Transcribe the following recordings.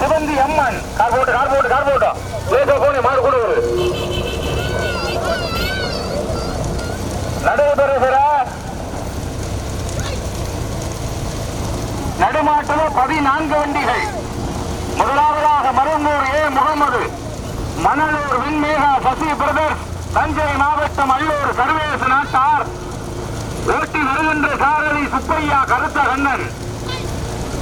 Sivanthi Amman. Car போட்டு car போட்டு car போட்டோம் லேசா போனே மாடு கூட ஒரு நடுவுதரசர நடுமாட்டில் பதினான்கு வண்டிகள். முதலாவதாக மருந்தூர் ஏ. முகமது. மணலூர் விண்மேகா சசி பிரதர்ஸ். தஞ்சை மாவட்டம் அல்லூர் சர்வேஸ் நாட்டார். ஓட்டி வருகின்ற சாரதி சுப்பையா கருத்த கண்ணன்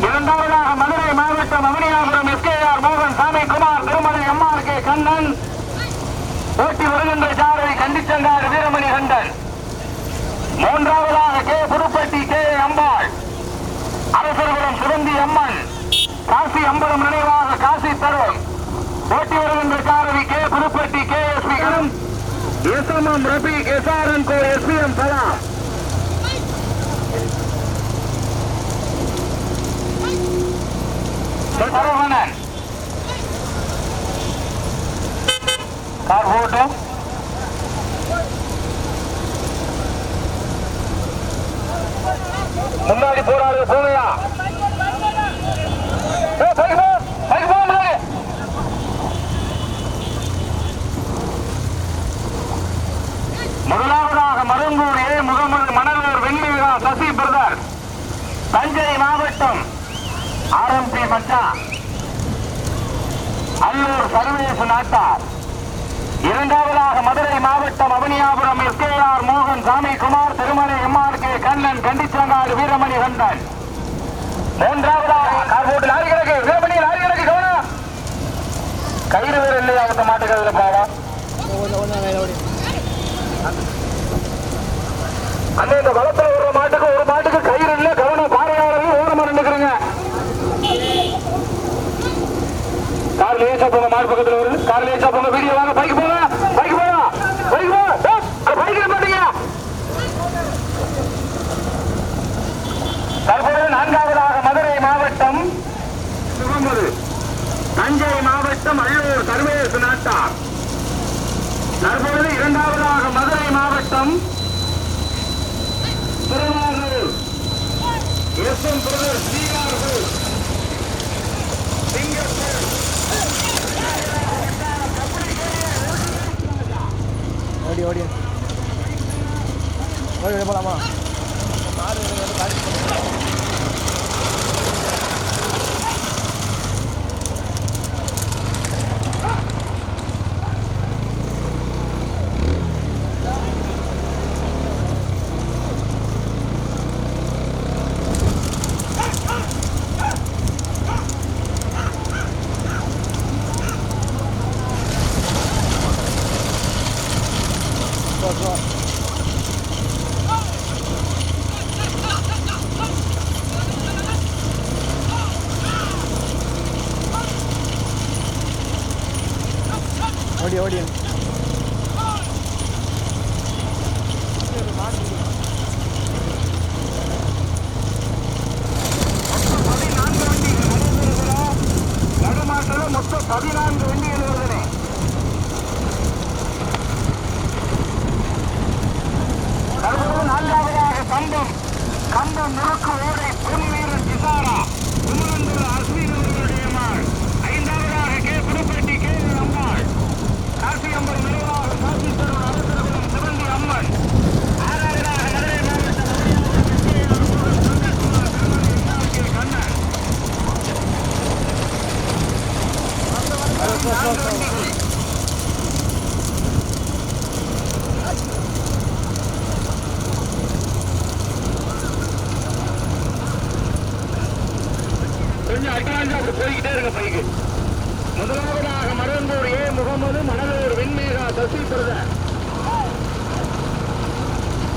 இரண்டாவதாக மதுரை மாவட்டம் அவனியாபுரம் எஸ்கேஆர் மோகன் சாமி குமார் திருமலை எம்ஆர் கே. கண்ணன். ஓட்டி வருகின்ற சாரதி கண்டிச்சங்காடு வீரமணி கண்டன் மூன்றாவதாக கே. புதுப்பட்டி கே. அம்பாள். அரசர்புரம் சுரந்தி அம்மன். காசி அம்பலம் நினைவாக காசி தரும் ஓட்டி வருகின்ற சாரதி K. Puduppatti K. S. P. S M M Rabi SRN கோ. எஸ்பிஎம் சலாம். சரவணன் கார் போட்டு முன்னாடி போறாரு போவையா முதலாவதாக மருங்கூர் ஏ முகமது மணலூர் வெண்மிகா சசி பிரதர். தஞ்சை மாவட்டம் ஆரம்ப மச்சா அல்லூர் சர்வேஸ் நாட்டார். இரண்டாவதாக மதுரை மாவட்டம் அவனியாபுரம் எஸ்கேஆர் மோகன் சாமிகுமார் திருமலை எம்ஆர் கே. கண்ணன் கண்டிச்சங்காடு வீரமணி கண்டன் மூன்றாவதாக கார்போட்டு லாரி கிழக்கு வீரமணி லாரி கிழக்கு கவனம் கயிறு வேறு இல்லையா அந்த மாட்டுக்கிறதுல பாவம். அந்த இந்த வளத்துல ஒரு மாட்டுக்கு ஒரு மாட்டுக்கு கயிறு இல்ல கவனம் பாறையாளர்கள் ஓரமா நின்னுக்கிறீங்க கார் லேசா போங்க மாடு பக்கத்துல வருது கார் லேசா போங்க வீடியோ வாங்க பைக் போங்க பைக் போங்க பைக் போங்க பைக் மாட்டீங்க தற்போது நான்காவதாக மதுரை மாவட்டம் முகமது தஞ்சை மாவட்டம் அல்லூர் சர்வேஸ் நாட்டார் தற்பொழுது இரண்டாவதாக மதுரை மாவட்டம் Thiruvarur S M brother Srivarur Singapore ஓடி ஓடி ஓடி ஓடி போலாமா போ, போ. ஓடி ஓடி பதினான்கு வண்டிகள் நடைபெறுகிறோம் நடுமாட்டில் மொத்தம் பதினான்கு வண்டிகள் வருகிறேன் தற்போது நான்காவதாக கம்பம் கம்பம் முறுக்கு ஓடை பொன் வீரன் கிசாரா குமரந்தூர் அஸ்வின் அவர்களுடைய மாள் ஐந்தாவதாக கே புதுப்பட்டி கே அம்மாள் காசி அம்மன் நினைவாக காசி தருண் அரசர்களும் சிவந்தி அம்மன் ஆறாவதாக மதுரை மாவட்ட கண்ணன் கொஞ்சம் அட்வான்ஸா அப்படி போய்கிட்டே இருங்க பைக்கு. முதலாவதாக Marunthur A Mohammed Manalur Venmega Sasi brother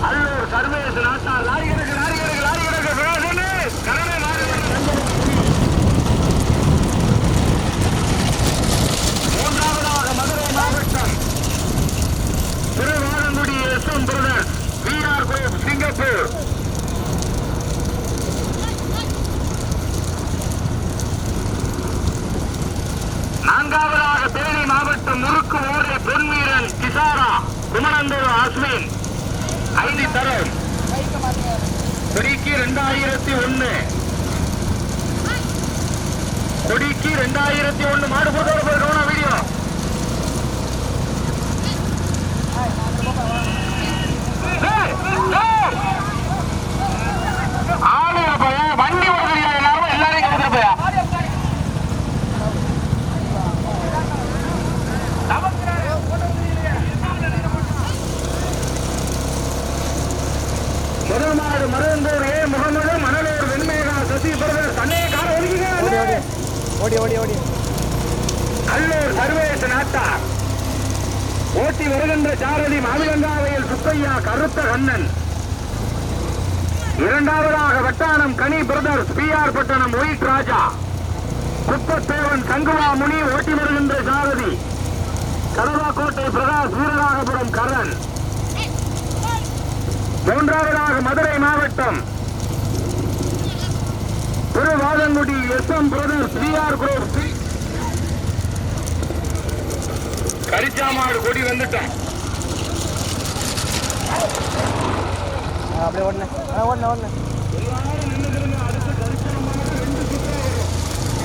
Allur services நாட்டா லாரி கிடக்கு லாரி கிடக்கு லாரி கிடக்கு விழாதுன்னு கரணை லாரி மூன்றாவதாக மதுரை மாவட்டம் Thiruvarangudi S M brothers V R group Singapore. நான்காவதாக தேனி மாவட்டம் முறுக்கு ஓடை பொன்வீரன் கிசாரா குமரந்தூர் அஸ்வின். ஐந்து தரம் கொடிக்கு ரெண்டாயிரத்தி ஒன்று கொடிக்கு ரெண்டாயிரத்தி ஒன்று மாடு போட்டு போயிருக்கோம் வீடியோ. முதல்நாடு மருந்தூர் ஏ முகமது மணலூர் வெண்மேகா சசி பிரதர் தன்னை கார ஓடி ஓடி ஓடி அல்லூர் சர்வேஸ் நாட்டார் ஓட்டி வருகின்ற சாரதி மாவிலங்காவையில் சுப்பையா கருத்த கண்ணன். இரண்டாவதாக Vattanam Kani brothers P R Pattanam white Raja. Kuppathevan சங்குவா Muni ஓட்டி வருகின்ற சாரதி. கடவாக்கோட்டை பிரகாஷ் வீரராகபுரம் கரண். மூன்றாவதாக மதுரை மாவட்டம். Thiruvathangudi S M brothers P R group கரிச்சாமாடு கொடி வந்துட்டோம் அப்படியே ஓடினேன் ஆ ஓடினேன் ஓடினேன்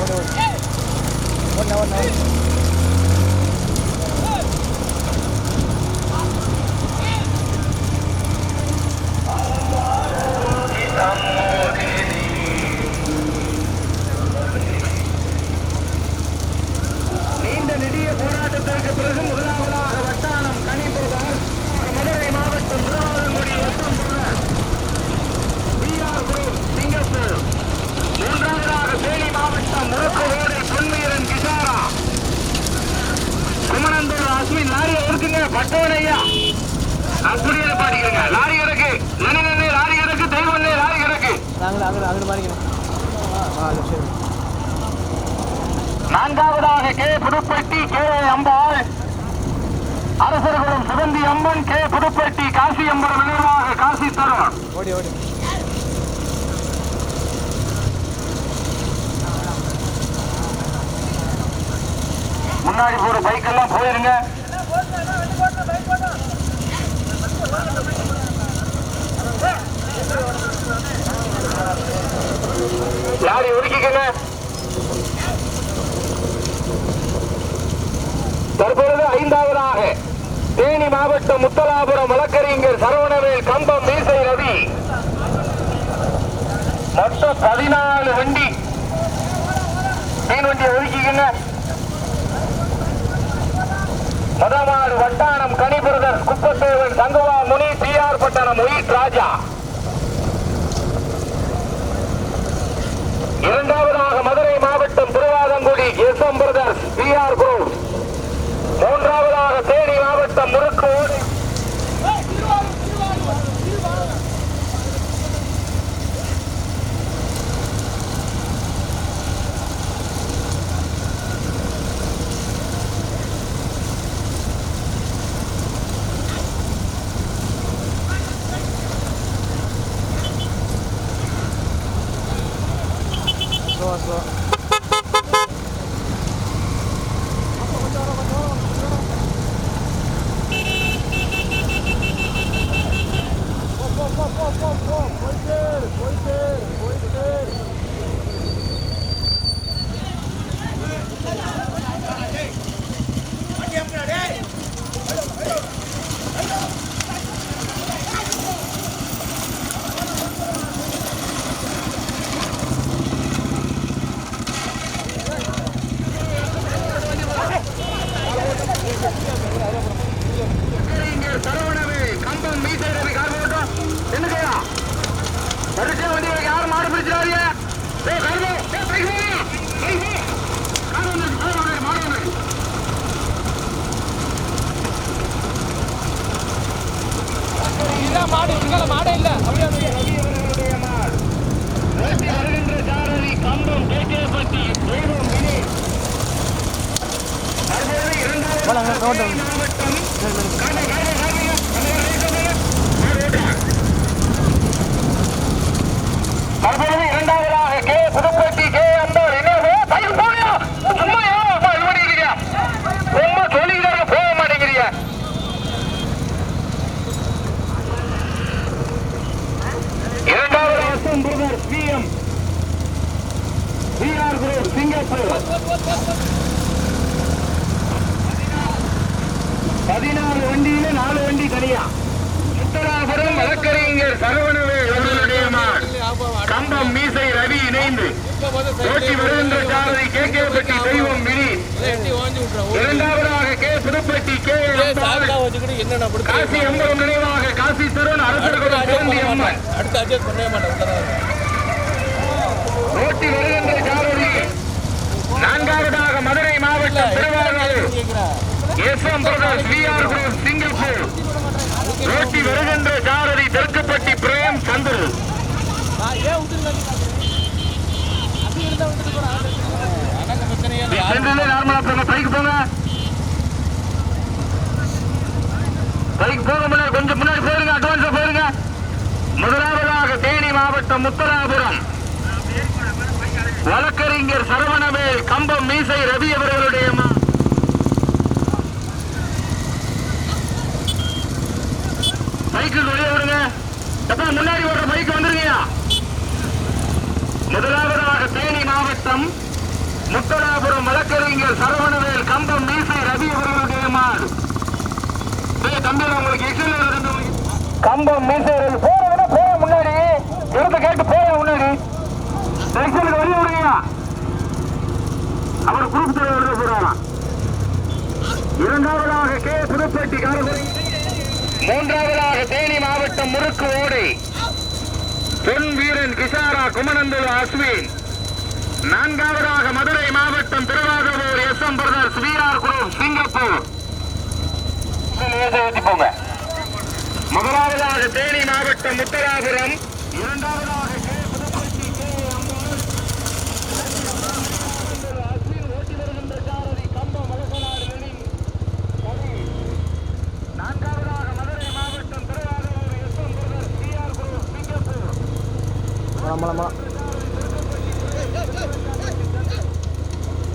ஓடு ஓடு ஓடினேன் ஓடினேன் நீண்ட நெடிய போராட்டத்திற்கு பிறகு முதலாவதாக வட்டானம் கனிபுரம் மதுரை மாவட்டம் திருவாரூர்குடி வட்டம் பிஆர் குரூப் சிங்கப்பூர் மூன்றாவதாக தேனி மாவட்டம் முறுக்கு ஓடை பொன்வீரன் கிசாரா குமரந்தூர் அஸ்வின் லாரி இருக்குங்க பட்டவனையா அப்படியே பாடிக்கிறங்க லாரி கிடக்கு நனி நனி லாரி கிடக்கு தெய்வம் லாரி கிடக்கு அங்கே அங்கே அங்கே மாறிக்கிறேன் ஆ அது சரி நான்காவதாக கே புதுப்பட்டி கே அம்பாள். அரசர்களும் சிவந்தி அம்மன் கே புதுப்பட்டி காசி அம்பர் நினைவாக காசி தரும் ஓடி ஓடி. முன்னாடி போற பைக் எல்லாம் போயிருங்க. லாரி ஒதுக்கிக்கங்க. தற்பொழுது ஐந்தாவதாக தேனி மாவட்டம் முத்தலாபுரம் வழக்கறிஞர் சரவணவேல் கம்பம் மீசை ரவி. மொத்தம் பதினாலு வண்டி. மீன் வண்டியை ஒதுக்கிக்கங்க. முதமாடு வட்டானம் கனிபிரதர் குப்பத்தேவன் சங்குவா முனி பி ஆர் பட்டணம் உயிர் ராஜா. இரண்டாவதாக மதுரை மாவட்டம் Thiruvathangudi S M brothers P R group Theni மாவட்டம் முறுக்கு. ஓடை আপনার தற்போது இரண்டாவதாக கே புதுப்பட்டி கே அம்பர் என்ன பையன் போயா சும்மா ஏன் இது பண்ணிக்கிறீங்க ரொம்ப சொல்லிக்கிட்டாங்க போக மாட்டேங்கிறீங்க இரண்டாவது SM brother PM. PR group Singapore. பதினாலு வண்டியில நாலு வண்டி தனியா உத்தராபுரம் வழக்கறிஞர் சரவணவேல் அவர்களுடைய கம்பம் மீசை ரவி இணைந்து. ஓட்டி வருகின்ற சாரதி கே. கே. பட்டி தெய்வம் மினி. இரண்டாவதாக கே. புதுப்பட்டி கே. என்னென்ன காசி அம்பரம் நினைவாக காசி தருண் அரசர்களும் தோண்டி அம்மன். ஓட்டி வருகின்ற சாரதி. நான்காவதாக மதுரை மாவட்டம் Thiruvarur SM Prakash V R group Singapore ஓட்டி வருகின்ற சாரதி தெற்குப்பட்டி பிரேம் சந்திரு நார்மலா போங்க. பைக்கு போங்க. போக முன்னாடி கொஞ்சம் முன்னாடி போயிருங்க அட்வான்ஸா போயிருங்க. முதலாவதாக தேனி மாவட்டம் முத்தராபுரம். வழக்கறிஞர் சரவணவேல் கம்பம் மீசை ரவி அவர்களுடைய மா- பைக்கு வெளியே விடுங்க. எப்ப முன்னாடி ஓடுற பைக் வந்துருங்கயா முதலாவதாக தேனி மாவட்டம் முத்தலாபுரம் வழக்கறிஞர் சரவணவேல் கம்பம் மீசை ரவி அவர்களுடைய மாடு தம்பி உங்களுக்கு எக்ஸல் கம்பம் மீசை ரவி. போறவன போற முன்னாடி. இருந்து கேட்டு போற முன்னாடி. எக்ஸலுக்கு வெளியே விடுங்கயா அவர் குரூப் தலைவர் போறாராம். இரண்டாவதாக கே. புதுப்பேட்டி காரகுடி மூன்றாவதாக தேனி மாவட்டம் முறுக்கு ஓடை. பொன் வீரன் கிசாரா குமணந்தூர் அஸ்வின். நான்காவதாக மதுரை மாவட்டம் Thiruvarur S M brothers VR group Singapore. முதலாவதாக தேனி மாவட்டம் முத்தராபுரம். இரண்டாவதாக malah malah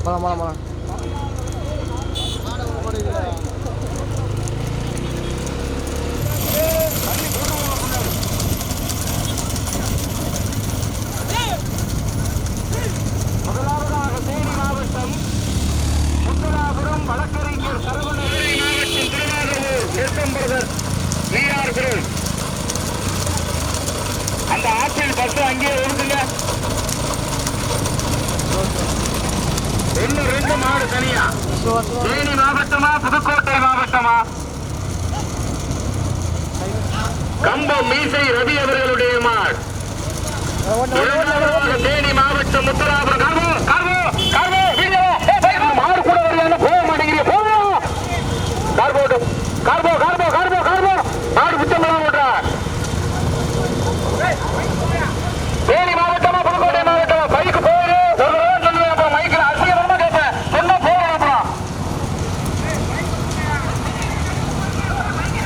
malah malah malah malah இரண்டாவதாக தேனி மாவட்டம் முத்தராபுரம் கார்போ கார்போ கார்போ வீடியோ மாடு கூட வரையான போக மாட்டேங்கிறீங்க போதும் கார்போ கார்போ கார்போ கார்போ கார்போ மாடு புத்தம்பலம் ஓட்டுறா தேனி மாவட்டமா புதுக்கோட்டை மாவட்டமா பைக்கு போயிரு ஒரு ரோடு சொல்லுவேன் அப்புறம் மைக்கில் அசிங்கமா கேட்பேன் சொன்னா போகணும் அப்புறம்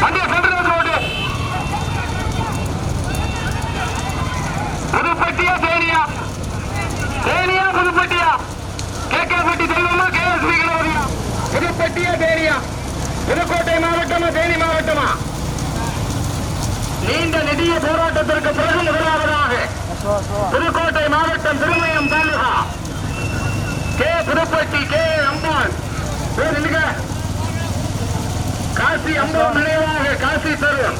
வண்டியை சென்று ஓட்டு புதுப்பட்டியா தேனியா தேனியா புதுப்பட்டியா கேகேபட்டி தெய்வமா கேஎஸ்பி கணபதியா புதுப்பட்டியா தேனியா புதுக்கோட்டை மாவட்டமா தேனி மாவட்டமா? நீண்ட நிதிய போராட்டத்திற்கு பிறகு முதலாவதாக புதுக்கோட்டை மாவட்டம் Thirumayam taluka. K Pudupatti K Ambal. Kashi Amban நினைவாக காசி தருண்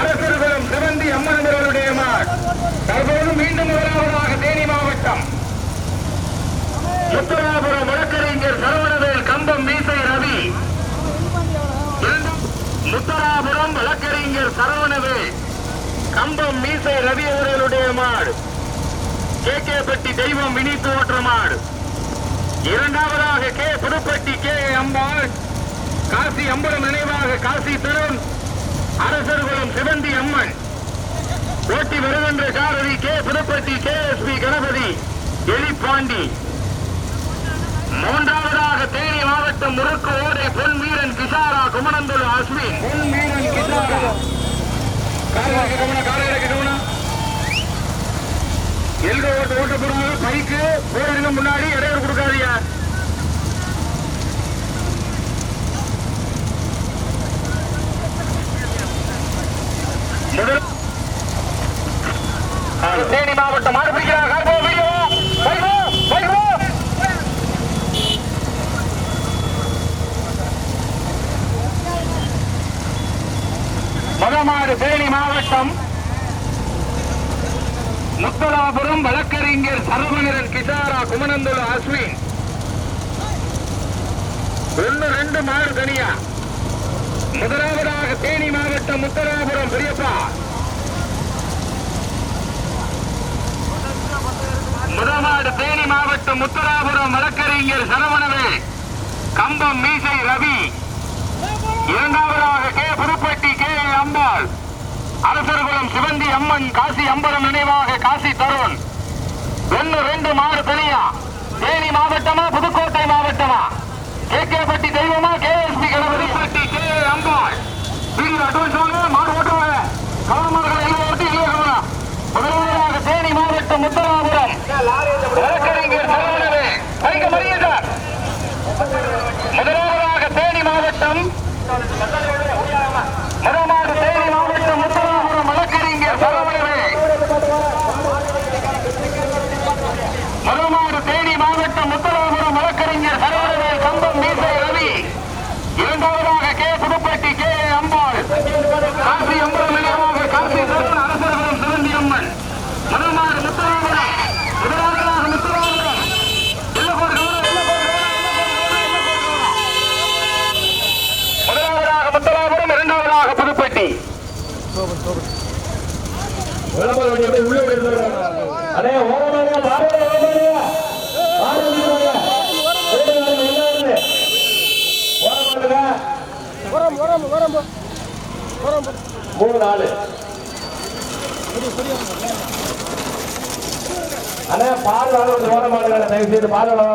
அரசர்களும் சிவந்தி அம்மன் அவர்களுடைய மாட் தற்போது மீண்டும் முதலாவதாக தேனி மாவட்டம். சுத்தராபுரம் வழக்கறிஞர் சரவணவேல் கம்பம் மீசை ரவி. முத்தராபுரம் வழக்கறிஞர் சரவணவு. கம்பம் மீசை ரவி அவர்களுடைய மாடு. கே கே பட்டி தெய்வம் வினித்து ஓட்டுற மாடு. இரண்டாவதாக கே புதுப்பட்டி கே அம்பாள். காசி அம்பலம் நினைவாக காசி தருண் அரசர்குளம் சிவந்தி அம்மன். ஓட்டி வருகின்ற சாரதி K Pudupatti K S P Ganapathi. எலிப்பாண்டி. மூன்றாவதாக தேனி மாவட்டம் முறுக்கு ஓடை பொன் வீரன் கிசாரா குமணந்தொழு அஸ்வின் பொன் வீரன் கிசாரா காலைக்கு கவனம் காலைக்கு கவனம். எல்க ஓட்டு ஓட்ட போறாங்க பைக்கு போடுங்க முன்னாடி இடையூறு கொடுக்காதீங்க. தேனி மாவட்டம் மாடு பிடிக்கிறார் கார்போ வீடியோ பைகோ பைகோ மதமாடு தேனி மாவட்டம் முத்தலாபுரம் வழக்கறிஞர் சரவணரன் கிசாரா குமணந்துல அஸ்வின். ஒன்னு ரெண்டு மாடு தனியா. முதலாவதாக தேனி மாவட்டம் முத்தலாபுரம் பெரியப்பா. முதலாவது தேனி மாவட்டம் முத்தராபுரம் வழக்கறிஞர் சரவணவே. கம்பம் மீசை ரவி. இரண்டாவதாக கே புதுப்பட்டி கே அம்பாள். அரசர்குளம் சிவந்தி அம்மன் காசி அம்பலம் நினைவாக காசி தருண். ஒன்னு ரெண்டு மாறு தனியா. தேனி மாவட்டமா புதுக்கோட்டை மாவட்டமா? கே பட்டி தெய்வமா கே தயவு செய்து பால் வாங்க